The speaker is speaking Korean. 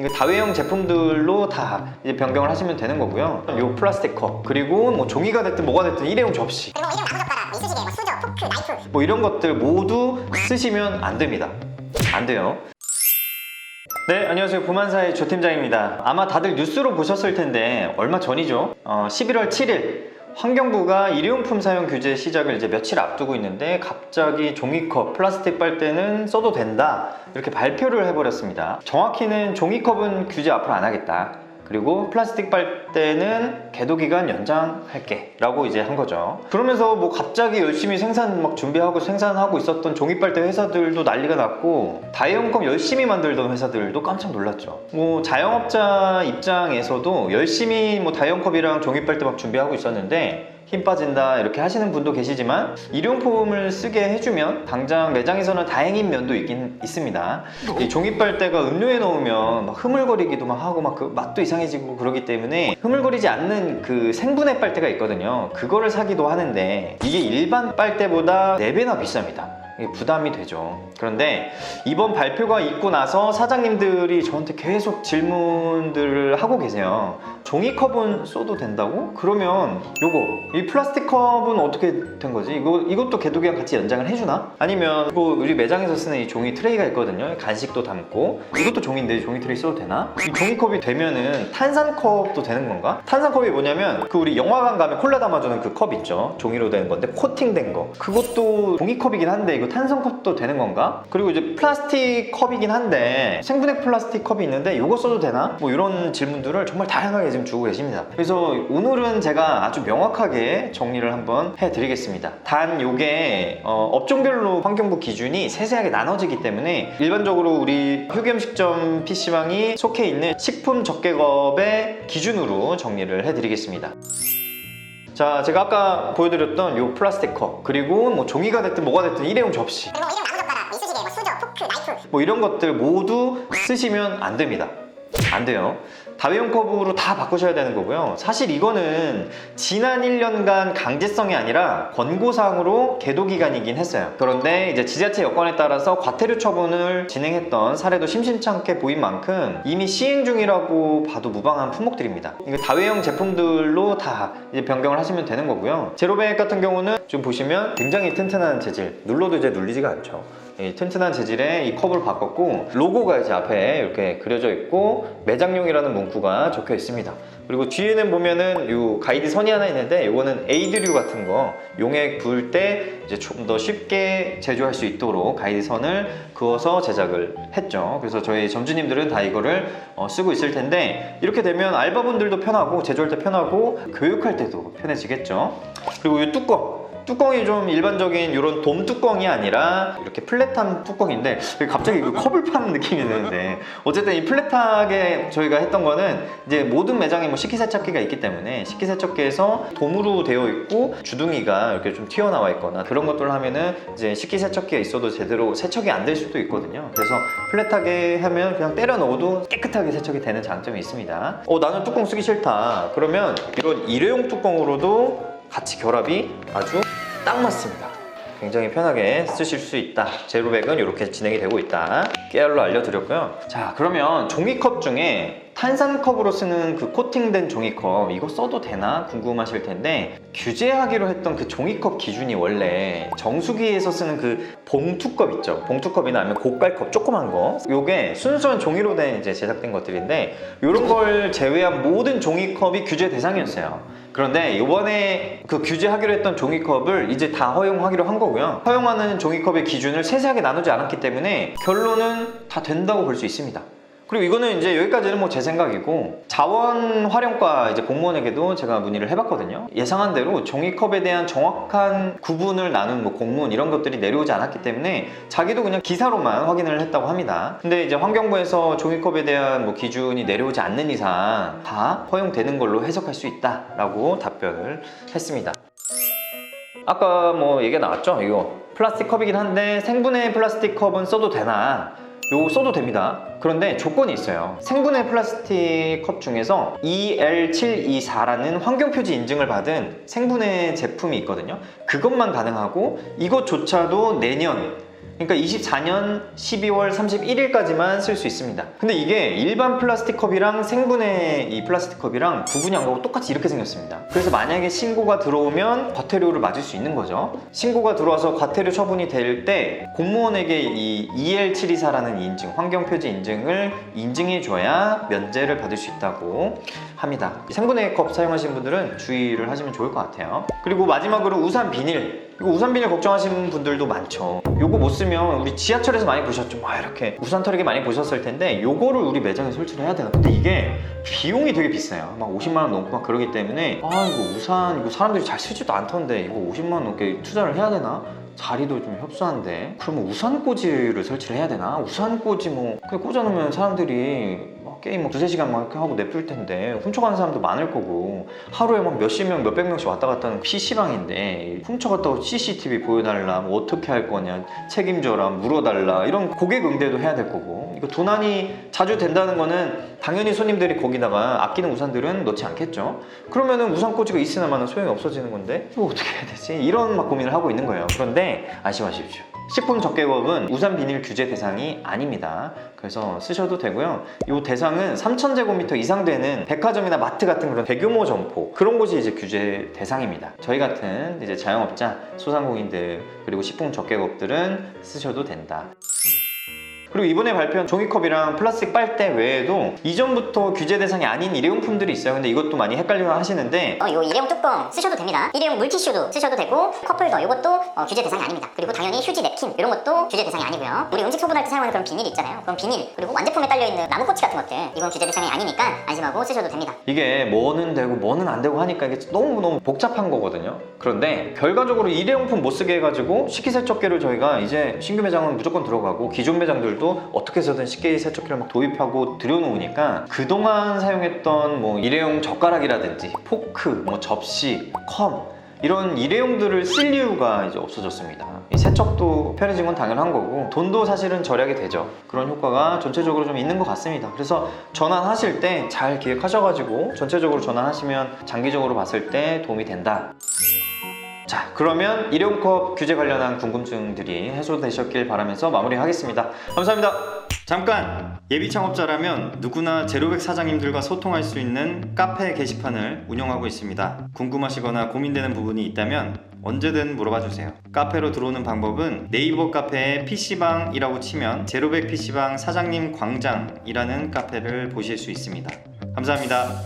이거 다회용 제품들로 다 이제 변경을 하시면 되는 거고요. 요 플라스틱 컵 그리고 뭐 종이가 됐든 뭐가 됐든 일회용 접시 그리고 이런 나무젓가락, 이쑤시개, 뭐 수저, 포크, 나이프 뭐 이런 것들 모두 쓰시면 안 됩니다. 안 돼요. 네, 안녕하세요. 부만사의 조 팀장입니다. 아마 다들 뉴스로 보셨을 텐데 얼마 전이죠. 어, 11월 7일 환경부가 일회용품 사용 규제 시작을 이제 며칠 앞두고 있는데 갑자기 종이컵, 플라스틱 빨대는 써도 된다 이렇게 발표를 해버렸습니다. 정확히는 종이컵은 규제 앞으로 안 하겠다. 그리고 플라스틱 빨대는 계도 기간 연장할게 라고 이제 한 거죠. 그러면서 뭐 갑자기 열심히 생산 막 준비하고 생산하고 있었던 종이 빨대 회사들도 난리가 났고 다이용컵 열심히 만들던 회사들도 깜짝 놀랐죠. 뭐 자영업자 입장에서도 열심히 뭐 다이용컵이랑 종이 빨대 막 준비하고 있었는데 힘 빠진다 이렇게 하시는 분도 계시지만 일용품을 쓰게 해주면 당장 매장에서는 다행인 면도 있긴 있습니다. 이 종이빨대가 음료에 넣으면 막 흐물거리기도 막 하고 막 그 맛도 이상해지고 그러기 때문에 흐물거리지 않는 그 생분해 빨대가 있거든요. 그거를 사기도 하는데 이게 일반 빨대보다 4배나 비쌉니다. 이게 부담이 되죠. 그런데 이번 발표가 있고 나서 사장님들이 저한테 계속 질문들을 하고 계세요. 종이컵은 써도 된다고? 그러면 요거 이 플라스틱 컵은 어떻게 된 거지? 이거 이것도 개도기랑 같이 연장을 해주나? 아니면 뭐 우리 매장에서 쓰는 이 종이 트레이가 있거든요. 간식도 담고 이것도 종인데 종이 트레이 써도 되나? 이 종이컵이 되면은 탄산컵도 되는 건가? 탄산컵이 뭐냐면 그 우리 영화관 가면 콜라 담아주는 그 컵 있죠. 종이로 된 건데 코팅된 거. 그것도 종이컵이긴 한데 이거 탄산컵도 되는 건가? 그리고 이제 플라스틱 컵이긴 한데 생분해 플라스틱 컵이 있는데 이거 써도 되나? 뭐 이런 질문들을 정말 다양하게 지금 주고 계십니다. 그래서 오늘은 제가 아주 명확하게 정리를 한번 해드리겠습니다. 단 요게 어, 업종별로 환경부 기준이 세세하게 나눠지기 때문에 일반적으로 우리 휴게음식점 PC방이 속해 있는 식품 적개급의 기준으로 정리를 해드리겠습니다. 자, 제가 아까 보여드렸던 요 플라스틱 컵 그리고 뭐 종이가 됐든 뭐가 됐든 일회용 접시. 그리고 이런 나무젓가락, 이쑤시개, 뭐 수저, 포크, 나이프. 뭐 이런 것들 모두 쓰시면 안 됩니다. 안 돼요. 다회용 컵으로 다 바꾸셔야 되는 거고요. 사실 이거는 지난 1년간 강제성이 아니라 권고사항으로 계도 기간이긴 했어요. 그런데 이제 지자체 여건에 따라서 과태료 처분을 진행했던 사례도 심심찮게 보인 만큼 이미 시행 중이라고 봐도 무방한 품목들입니다. 이거 다회용 제품들로 다 이제 변경을 하시면 되는 거고요. 제로백 같은 경우는 좀 보시면 굉장히 튼튼한 재질, 눌러도 이제 눌리지가 않죠. 이 튼튼한 재질의 이 컵을 바꿨고 로고가 이제 앞에 이렇게 그려져 있고 매장용이라는 문구가 적혀 있습니다. 그리고 뒤에는 보면은 요 가이드 선이 하나 있는데 요거는 에이드류 같은 거 용액 부을 때 이제 좀 더 쉽게 제조할 수 있도록 가이드 선을 그어서 제작을 했죠. 그래서 저희 점주님들은 다 이거를 어, 쓰고 있을 텐데 이렇게 되면 알바분들도 편하고 제조할 때 편하고 교육할 때도 편해지겠죠. 그리고 이 뚜껑 뚜껑이 좀 일반적인 이런 돔 뚜껑이 아니라 이렇게 플랫한 뚜껑인데 갑자기 이거 컵을 파는 느낌이 드는데 어쨌든 이 플랫하게 저희가 했던 거는 이제 모든 매장에 뭐 식기세척기가 있기 때문에 식기세척기에서 돔으로 되어 있고 주둥이가 이렇게 좀 튀어나와 있거나 그런 것들을 하면은 이제 식기세척기가 있어도 제대로 세척이 안 될 수도 있거든요. 그래서 플랫하게 하면 그냥 때려 넣어도 깨끗하게 세척이 되는 장점이 있습니다. 어 나는 뚜껑 쓰기 싫다. 그러면 이런 일회용 뚜껑으로도 같이 결합이 아주 딱 맞습니다. 굉장히 편하게 쓰실 수 있다. 제로백은 이렇게 진행이 되고 있다. 깨알로 알려드렸고요. 자, 그러면 종이컵 중에 탄산컵으로 쓰는 그 코팅된 종이컵 이거 써도 되나 궁금하실 텐데 규제하기로 했던 그 종이컵 기준이 원래 정수기에서 쓰는 그 봉투컵 있죠? 봉투컵이나 아니면 고깔컵 조그만 거. 요게 순수한 종이로 된 이제 제작된 것들인데 이런 걸 제외한 모든 종이컵이 규제 대상이었어요. 그런데 이번에 그 규제하기로 했던 종이컵을 이제 다 허용하기로 한 거고요. 허용하는 종이컵의 기준을 세세하게 나누지 않았기 때문에 결론은 다 된다고 볼 수 있습니다 그리고 이거는 이제 여기까지는 뭐 제 생각이고 자원 활용과 이제 공무원에게도 제가 문의를 해봤거든요. 예상한 대로 종이컵에 대한 정확한 구분을 나눈 뭐 공문 이런 것들이 내려오지 않았기 때문에 자기도 그냥 기사로만 확인을 했다고 합니다. 근데 이제 환경부에서 종이컵에 대한 뭐 기준이 내려오지 않는 이상 다 허용되는 걸로 해석할 수 있다라고 답변을 했습니다. 아까 뭐 얘기가 나왔죠? 이거 플라스틱 컵이긴 한데 생분해 플라스틱 컵은 써도 되나? 요거 써도 됩니다. 그런데 조건이 있어요. 생분해 플라스틱 컵 중에서 EL724라는 환경표지 인증을 받은 생분해 제품이 있거든요. 그것만 가능하고 이것조차도 내년 그러니까 24년 12월 31일까지만 쓸 수 있습니다. 근데 이게 일반 플라스틱 컵이랑 생분해 이 플라스틱 컵이랑 구분이 안 가고 똑같이 이렇게 생겼습니다. 그래서 만약에 신고가 들어오면 과태료를 맞을 수 있는 거죠. 신고가 들어와서 과태료 처분이 될 때 공무원에게 이 EL724라는 인증, 환경표지 인증을 인증해 줘야 면제를 받을 수 있다고 합니다. 생분해 컵 사용하시는 분들은 주의를 하시면 좋을 것 같아요. 그리고 마지막으로 우산 비닐. 이거 우산 비닐 걱정하시는 분들도 많죠. 요거 못 쓰면 우리 지하철에서 많이 보셨죠. 막 이렇게 우산 털이게 많이 보셨을 텐데 요거를 우리 매장에 설치를 해야 되나? 근데 이게 비용이 되게 비싸요. 막 50만 원 넘고 막 그러기 때문에 아 이거 우산 이거 사람들이 잘 쓰지도 않던데 이거 50만 원 넘게 투자를 해야 되나? 자리도 좀 협소한데 그러면 우산 꽂이를 설치를 해야 되나? 우산 꽂이 뭐 그냥 꽂아놓으면 사람들이 막 게임 뭐 두세 시간 막 이렇게 하고 냅둘 텐데 훔쳐가는 사람도 많을 거고. 하루에 막 몇십 명 몇백 명씩 왔다 갔다 하는 PC방인데 훔쳐갔다고 CCTV 보여달라 뭐 어떻게 할 거냐 책임져라 물어달라 이런 고객 응대도 해야 될 거고. 이거 도난이 자주 된다는 거는 당연히 손님들이 거기다가 아끼는 우산들은 넣지 않겠죠. 그러면은 우산 꽂이가 있으나 마나 소용이 없어지는 건데 이거 어떻게 해야 되지? 이런 막 고민을 하고 있는 거예요. 그런데 아쉬워하십시오 식품 적개업은 우산 비닐 규제 대상이 아닙니다. 그래서 쓰셔도 되고요. 이 대상은 3,000제곱미터 이상 되는 백화점이나 마트 같은 그런 대규모 점포 그런 곳이 이제 규제 대상입니다. 저희 같은 이제 자영업자, 소상공인들 그리고 식품 적개업들은 쓰셔도 된다. 그리고 이번에 발표한 종이컵이랑 플라스틱 빨대 외에도 이전부터 규제 대상이 아닌 일회용품들이 있어요. 근데 이것도 많이 헷갈려 하시는데 어, 요 일회용 뚜껑 쓰셔도 됩니다. 일회용 물티슈도 쓰셔도 되고 컵홀더 이것도 어, 규제 대상이 아닙니다. 그리고 당연히 휴지 냅킨 이런 것도 규제 대상이 아니고요. 우리 음식 소분할 때 사용하는 그런 비닐 있잖아요. 그런 비닐 그리고 완제품에 딸려 있는 나무 꼬치 같은 것들 이건 규제 대상이 아니니까 안심하고 쓰셔도 됩니다. 이게 뭐는 되고 뭐는 안 되고 하니까 이게 너무 너무 복잡한 거거든요. 그런데 결과적으로 일회용품 못 쓰게 해가지고 식기세척기를 저희가 이제 신규 매장은 무조건 들어가고 기존 매장들도 어떻게 해서든 식기 세척기를 막 도입하고 들여놓으니까 그동안 사용했던 뭐 일회용 젓가락이라든지 포크, 뭐 접시, 컵 이런 일회용들을 쓸 이유가 이제 없어졌습니다. 이 세척도 편해진 건 당연한 거고 돈도 사실은 절약이 되죠. 그런 효과가 전체적으로 좀 있는 것 같습니다. 그래서 전환하실 때 잘 기획하셔가지고 전체적으로 전환하시면 장기적으로 봤을 때 도움이 된다. 자, 그러면 일회용컵 규제 관련한 궁금증들이 해소되셨길 바라면서 마무리하겠습니다. 감사합니다. 잠깐! 예비 창업자라면 누구나 제로백 사장님들과 소통할 수 있는 카페 게시판을 운영하고 있습니다. 궁금하시거나 고민되는 부분이 있다면 언제든 물어봐 주세요. 카페로 들어오는 방법은 네이버 카페에 PC방이라고 치면 제로백 PC방 사장님 광장이라는 카페를 보실 수 있습니다. 감사합니다.